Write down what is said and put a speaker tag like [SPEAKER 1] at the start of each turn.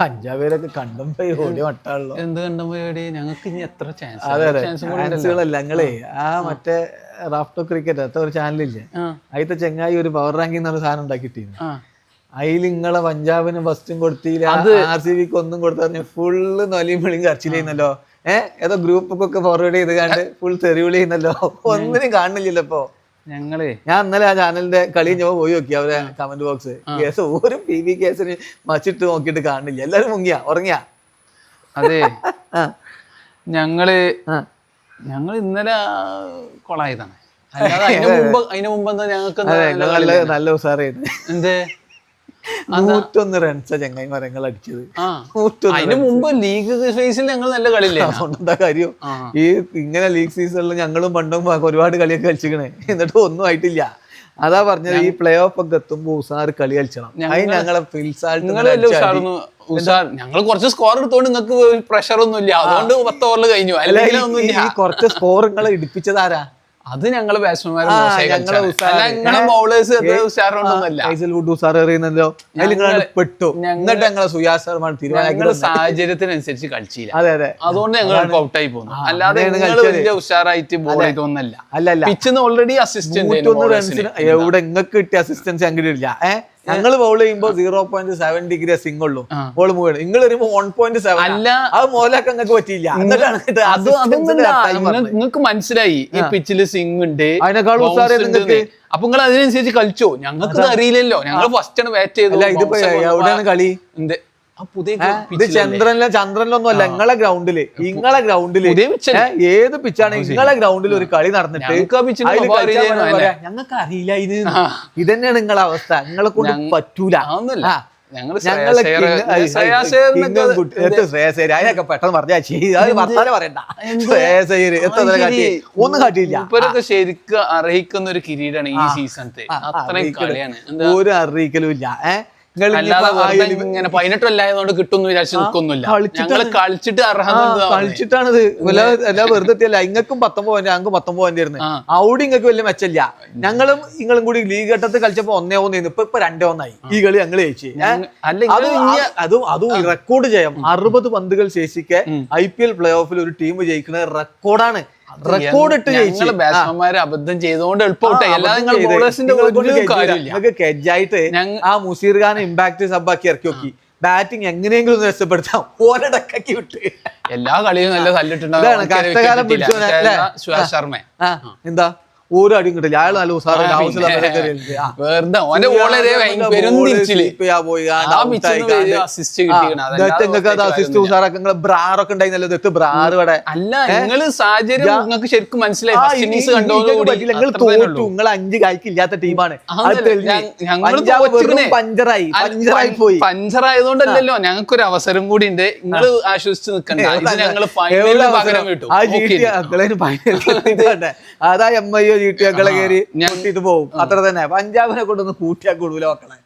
[SPEAKER 1] പഞ്ചാബിലൊക്കെ പോയി ഓടി വട്ടാണല്ലോ.
[SPEAKER 2] എന്ത് കണ്ടം പോയി ഓടി ഞങ്ങൾക്ക് ഇനി എത്ര ചാൻസ്
[SPEAKER 1] ഞങ്ങളേ ആ. മറ്റേ റാഫ്റ്റോ ക്രിക്കറ്റ് അത്ര ഒരു ചാനലില്ലേ
[SPEAKER 2] ആ.
[SPEAKER 1] ചെങ്ങായി ഒരു പവർ റാങ്കിങ് എന്നുള്ള സാധനം ഉണ്ടാക്കിയിട്ടിരുന്നു. അതിൽ നിങ്ങളെ പഞ്ചാബിന് ഫസ്റ്റും കൊടുത്തില്ല ആർ സി ബിക്ക് ഒന്നും കൊടുത്തു ഫുള്ള് നൊലിയും വിളിയും കരച്ചില്ലുന്നല്ലോ ഏഹ് ഏതോ ഗ്രൂപ്പൊക്കെ ഫോർവേഡ് ചെയ്ത് കണ്ട് ഫുൾ തെറിവിളി ചെയ്യുന്നല്ലോ. ഒന്നിനും കാണുന്നില്ലല്ലോ ഇപ്പൊ.
[SPEAKER 2] ഞങ്ങളേ
[SPEAKER 1] ഞാൻ ഇന്നലെ ആ ചാനലിന്റെ കളി ഞാൻ പോയി നോക്കി അവരെ കമന്റ് ബോക്സ് കേസ് ഒരു പി വി കേസിന് മച്ചിട്ട് നോക്കിയിട്ട് കാണുന്നില്ല എല്ലാരും മുങ്ങിയ ഉറങ്ങിയ?
[SPEAKER 2] അതെ.
[SPEAKER 1] ഞങ്ങൾ
[SPEAKER 2] ഞങ്ങൾ ഇന്നലെ കൊളായതാണ്. അല്ലാതെ അതിന് മുമ്പ് അതിന് മുമ്പ് എന്താ ഞങ്ങൾക്ക്
[SPEAKER 1] നല്ല ഉഷാറായിരുന്നു
[SPEAKER 2] എന്തേ?
[SPEAKER 1] നൂറ്റൊന്ന് റൺസാ ചെങ്ങായി മരങ്ങൾ അടിച്ചത്.
[SPEAKER 2] അതിന് മുമ്പ് ലീഗ് ഫേസിൽ ഞങ്ങൾ നല്ല കളിയില്ലേ?
[SPEAKER 1] അതുകൊണ്ട് കാര്യം. ഈ ഇങ്ങനെ ലീഗ് സീസണിൽ ഞങ്ങളും പണ്ടും ഒരുപാട് കളിയൊക്കെ കളിച്ചിക്കണേ എന്നിട്ട് ഒന്നും ആയിട്ടില്ല. അതാ പറഞ്ഞത് ഈ പ്ലേ ഓഫ് ഒക്കെ എത്തുമ്പോ ഉസാർ കളി കളിച്ചണം. അതിന് ഞങ്ങളെ
[SPEAKER 2] ഞങ്ങൾ കുറച്ച് സ്കോർ എടുത്തോണ്ട് നിങ്ങൾക്ക് പ്രഷർ ഒന്നും ഇല്ല അതുകൊണ്ട് പത്ത് ഓവറിൽ കഴിഞ്ഞു. അല്ലെങ്കിൽ ഒന്നും ഇല്ല
[SPEAKER 1] ഈ കുറച്ച് സ്കോർ നിങ്ങളെ ഇടിപ്പിച്ചതാരാ
[SPEAKER 2] അത്
[SPEAKER 1] ഞങ്ങൾ അതിൽ പെട്ടു. എന്നിട്ട് ഞങ്ങളെ സുയാസ് ശർമ്മ
[SPEAKER 2] സാഹചര്യത്തിനനുസരിച്ച് കളിച്ചില്ല.
[SPEAKER 1] അതെ അതെ.
[SPEAKER 2] അതുകൊണ്ട് ഞങ്ങൾ ഔട്ടായി പോകുന്നു അല്ലാതെ. വലിയ ഉഷാറായിട്ട് ബോൾ ചെയ്തൊന്നല്ല
[SPEAKER 1] അല്ലല്ല. അല്ല
[SPEAKER 2] പിച്ചിന്ന് ഓൾറെഡി അസിസ്റ്റന്റ്
[SPEAKER 1] എവിടെ നിങ്ങൾക്ക് കിട്ടിയ അസിസ്റ്റൻസ് അങ്ങനെ ഇല്ല ഏഹ് ഞങ്ങൾ ബൗൾ ചെയ്യുമ്പോ zero point seven degree swing ഉള്ളൂ. ബോൾ മൂവ് നിങ്ങൾ വരുമ്പോ വൺ പോയിന്റ് സെവൻ
[SPEAKER 2] അല്ല.
[SPEAKER 1] അത് മോലാക്കാൻ നിങ്ങൾക്ക് പറ്റിയില്ല.
[SPEAKER 2] നിങ്ങൾക്ക് മനസ്സിലായി. ഈ പിച്ചിൽ സിംഗ് ഉണ്ട്
[SPEAKER 1] അതിനേക്കാൾ.
[SPEAKER 2] അപ്പൊ നിങ്ങൾ അതിനനുസരിച്ച് കളിച്ചോ? ഞങ്ങൾക്ക് അറിയില്ലല്ലോ. ഞങ്ങൾ ഫസ്റ്റ് ആണ് ബാറ്റ്
[SPEAKER 1] ചെയ്തത്. ഇതിപ്പോ എവിടെയാണ് കളി?
[SPEAKER 2] എന്ത്?
[SPEAKER 1] ഇത് ചന്ദ്രനിലെ ചന്ദ്രനിലൊന്നും അല്ല നിങ്ങളെ ഗ്രൗണ്ടിൽ ഇങ്ങളെ ഗ്രൗണ്ടിൽ ഏത് പിച്ചാണ് നിങ്ങളെ ഗ്രൗണ്ടിൽ ഒരു കളി നടന്നിട്ട്
[SPEAKER 2] ഞങ്ങൾക്ക്
[SPEAKER 1] അറിയില്ല ഇത്. ഇതന്നെയാണ് നിങ്ങളെ അവസ്ഥ. നിങ്ങളെ കൊണ്ട് പറ്റൂല. അതിനൊക്കെ പെട്ടെന്ന് പറഞ്ഞാ പറയണ്ട. ഒന്നും കാട്ടിയില്ല.
[SPEAKER 2] ശരിക്കും അർഹിക്കുന്ന ഒരു കിരീടാണ് ഈ സീസണത്തെ അത്രയും കളിയാണ്.
[SPEAKER 1] ഒരു അറിയിക്കലും ഇല്ല. ഏഹ്
[SPEAKER 2] ഇങ്ങനെ പതിനെട്ടല്ലായതുകൊണ്ട് കിട്ടും വിചാരിച്ചു നിൽക്കൊന്നുമില്ല. ഞങ്ങൾ കളിച്ചിട്ട്
[SPEAKER 1] കളിച്ചിട്ടാണിത്. എല്ലാ വെറുതെ എത്തിയല്ല. ഇങ്ങക്കും പത്തൊമ്പത് പോയിന്റ് ഞങ്ങൾക്ക് പത്തൊമ്പത് പോയിന്റ് ആയിരുന്നു. അവിടെ ഇങ്ങക്ക് വലിയ മെച്ചല്ല ഞങ്ങളും നിങ്ങളും കൂടി ലീഗ് ഘട്ടത്തിൽ കളിച്ചപ്പോ ഒന്നേ ഒന്നേന്ന് ഇപ്പൊ ഇപ്പൊ രണ്ടേ ഒന്നായി. ഈ കളി ഞങ്ങൾ ജയിച്ചു. അതും അതും റെക്കോർഡ് ചെയ്യാം. അറുപത് പന്തുകൾ ശേഷിക്കെ ഐ പി എൽ പ്ലേ ഓഫിൽ ഒരു ടീം ജയിക്കുന്നത് റെക്കോർഡാണ് റെക്കോർഡ് ഇട്ട് ജയിച്ചു.
[SPEAKER 2] ബാറ്റ്സ്മാൻമാര് അബദ്ധം ചെയ്തുകൊണ്ട് എളുപ്പട്ടെ അല്ലാതെ നിങ്ങൾ
[SPEAKER 1] ചെയ്ത്.
[SPEAKER 2] ബോളേഴ്സിന്റെ
[SPEAKER 1] നിങ്ങളെ കൊണ്ട്
[SPEAKER 2] ഒരു കാര്യമില്ല.
[SPEAKER 1] നിങ്ങൾക്ക് കെജ്ജായിട്ട്
[SPEAKER 2] ഞങ്ങ-
[SPEAKER 1] ആ മുസീർ ഖാൻ ഇമ്പാക്ട് സബ്ബാക്കി ഇറക്കി നോക്കി. ബാറ്റിംഗ് എങ്ങനെയെങ്കിലും ഒന്ന് രക്ഷപ്പെടുത്താം ഓരടക്കി വിട്ട്.
[SPEAKER 2] എല്ലാ കളിയും നല്ല തല്ലിട്ടുണ്ടാവും
[SPEAKER 1] കഷ്ടകാലം
[SPEAKER 2] ശർമ്മ.
[SPEAKER 1] എന്താ? ഒരു അടിയും കിട്ടില്ല. അയാൾ നല്ല
[SPEAKER 2] പിച്ചിൽ അസിസ്റ്റ്
[SPEAKER 1] ഉസാറൊക്കെ നിങ്ങളെ ബ്രാറൊക്കെ ഉണ്ടായിരുന്നല്ലോ ബ്രാർ ഇവിടെ.
[SPEAKER 2] അല്ല നിങ്ങൾ സാഹചര്യം നിങ്ങൾക്ക് ശരിക്കും മനസ്സിലായി.
[SPEAKER 1] നിങ്ങൾ തോറ്റു. നിങ്ങൾ അഞ്ച് കായ്ക്ക് ഇല്ലാത്ത ടീമാണ്. പഞ്ചറായി. പഞ്ചറായി പോയി.
[SPEAKER 2] പഞ്ചറായതുകൊണ്ടല്ലോ ഞങ്ങൾക്ക് ഒരു അവസരം കൂടി ഉണ്ട്. നിങ്ങൾ ആശ്വസിച്ച് നിൽക്കണ്ട. ഞങ്ങൾ ഞങ്ങൾ ഫൈനലിൽ പകരം കിട്ടും
[SPEAKER 1] ആ ജി ടി അക്കളേന് അതാ എം ഐ ടി കയറി
[SPEAKER 2] ഞാൻ-
[SPEAKER 1] കൂട്ടിട്ട് പോകും. അത്ര തന്നെ. പഞ്ചാബിനെ കൊണ്ടൊന്ന് കൂട്ടിയാ കൊടുവില്ല മക്കളെ.